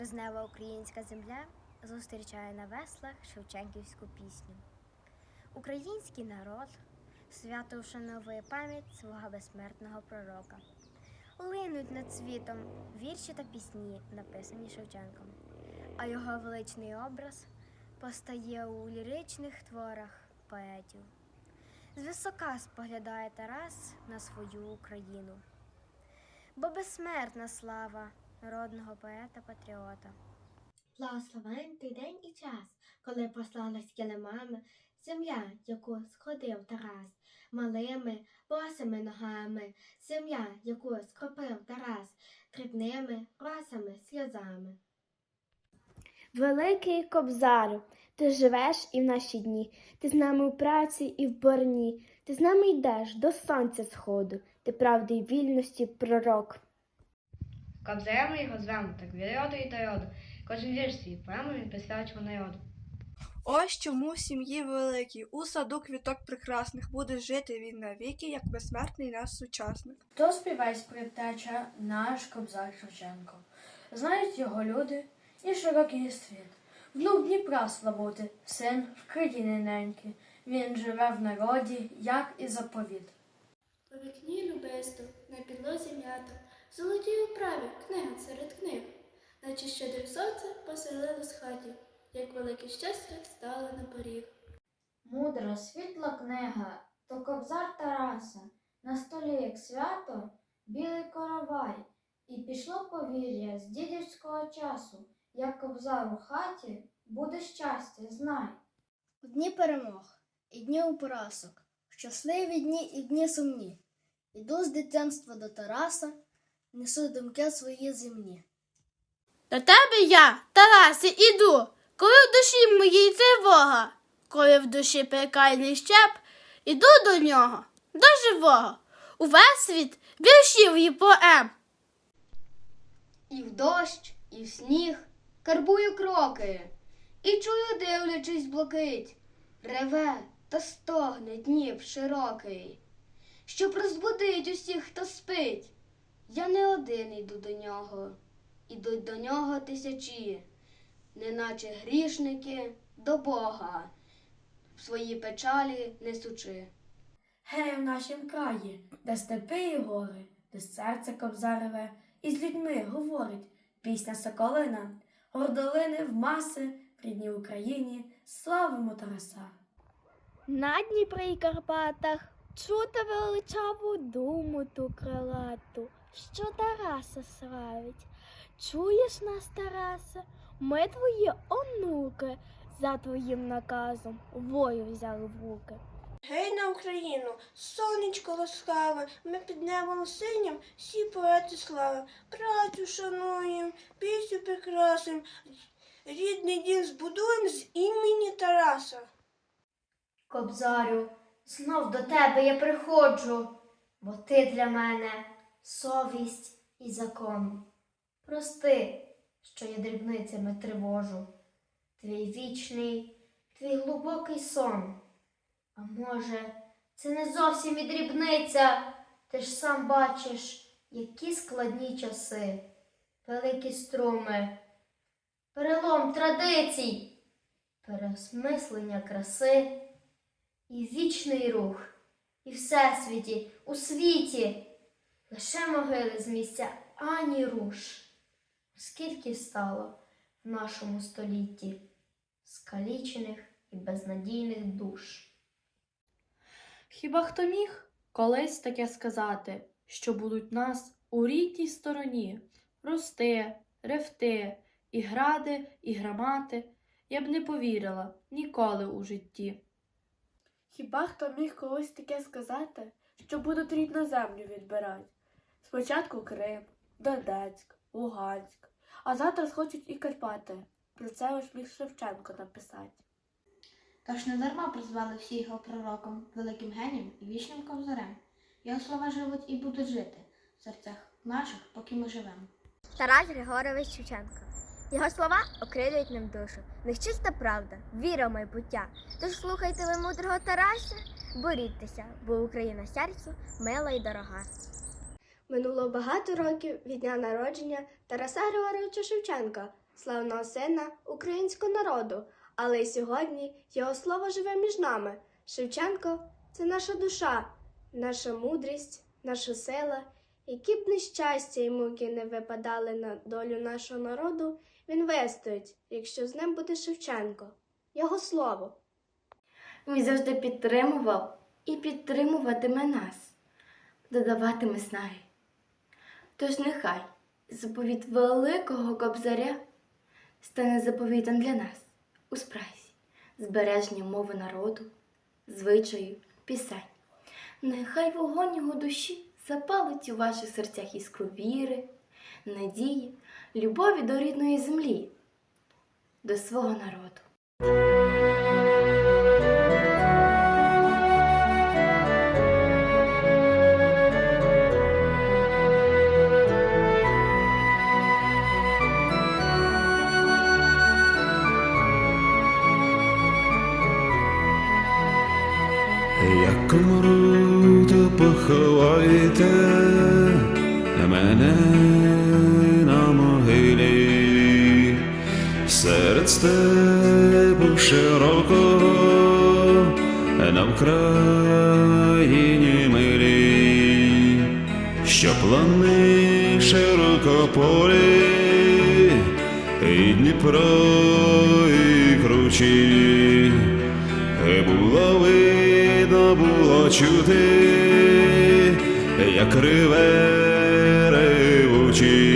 березнева українська земля зустрічає на веслах Шевченківську пісню. Український народ свято вшановує пам'ять свого безсмертного пророка. Линуть над світом вірші та пісні, написані Шевченком, а його величний образ постає у ліричних творах поетів. Звисока споглядає Тарас на свою Україну, бо безсмертна слава народного поета-патріота. Благословен той день і час, коли послалась килимами земля, яку сходив Тарас, малими босими ногами, земля, яку скропив Тарас, дрібними росами сльозами. Великий Кобзарю, ти живеш і в наші дні, ти з нами у праці і в борні, ти з нами йдеш до сонця сходу, ти правди й вільності пророк. Кобзарем ми його звемо, так від роду і до роду. Кожен вірш свій поему він присвячував народу. Ось чому в сім'ї великій у саду квіток прекрасних буде жити він навіки, як безсмертний наш сучасник. Хто співець предтеча наш Кобзар Шевченко. Знають його люди і широкий світ. Внук Дніпра славути, син в країни неньки. Він живе в народі, як і заповіт. У вікні любесто, на підлозі м'ята, в золотій управі книга серед книг, наче щедре сонце поселилось в хаті, як велике щастя стало на поріг. Мудра світла книга, то кобзар Тараса, на столі, як свято, білий коровай, і пішло повір'я з дідівського часу, як кобзар у хаті, буде щастя, знай. У дні перемог і дні у поразок, щасливі дні і дні сумні. Іду з дитинства до Тараса, несу думки свої земні. До тебе я, Тарасе, іду, коли в душі моїй тривога, коли в душі пекальний щеп, іду до нього, до живого, увесь світ віршів і поем. І в дощ, і в сніг карбую кроки, і чую, дивлячись блакить, реве та стогне Дніп широкий, щоб розбудить усіх, хто спить. Я не один йду до нього, ідуть до нього тисячі, неначе грішники до Бога, в свої печалі несучи. Гей, в нашім краї, де степи і гори, де серце кобзареве, і з людьми говорить пісня Соколина, гордолини в маси, в рідній Україні, славимо Тараса. На Дніпрі Карпатах чути величаву думу ту крилату, що Тараса славить. Чуєш нас, Тарасе, ми твої онуки, за твоїм наказом вою взяли в руки. Гей на Україну, сонечко ласкаве, ми під небом синім всі поети слави. Працю шануєм, пісню прикрасим, рідний дім збудуєм з імені Тараса. Кобзарю, знов до тебе я приходжу, бо ти для мене совість і закон. Прости, що я дрібницями тривожу, твій вічний, твій глибокий сон. А може, це не зовсім і дрібниця, ти ж сам бачиш, які складні часи, великі струми, перелом традицій, переосмислення краси. І вічний рух, і всесвіті, у світі, лише могили з місця ані руш. Скільки стало в нашому столітті скалічених і безнадійних душ. Хіба хто міг колись таке сказати, що будуть нас у рідній стороні рости, ревти, і гради, і грамати, я б не повірила ніколи у житті. Хіба хто міг колись таке сказати, що будуть рідну землю відбирати? Спочатку Крим, Донецьк, Луганськ, а завтра схочуть і Карпати. Про це ось міг Шевченко написати. Тож не дарма призвали всі його пророком, великим генієм і вічним ковзарем. Його слова живуть і будуть жити в серцях наших, поки ми живемо. Тарас Григорович Шевченко. Його слова окрилюють нам душу. В них чиста правда, віра в майбуття. Тож слухайте ви мудрого Тараса, борітеся, бо Україна серцю мила й дорога. Минуло багато років від дня народження Тараса Григоровича Шевченка, славного сина українського народу. Але й сьогодні його слово живе між нами. Шевченко це наша душа, наша мудрість, наша сила. Які б нещастя і муки не випадали на долю нашого народу, він вистоїть, якщо з ним буде Шевченко. Його слово. Він завжди підтримував і підтримуватиме нас, додаватиме снаги. Тож нехай заповіт великого кобзаря стане заповітом для нас у спрайсі, збереження мови народу, звичаю, пісень. Нехай вогонь його душі запалить у ваших серцях іскру віри, надії, любові до рідної землі, до свого народу. Як умру, то поховайте мене на могилі серед степу широкого на Вкраїні милі, що плани широкополі, і Дніпро, і кручі. І Було було чути, як реве ревучі.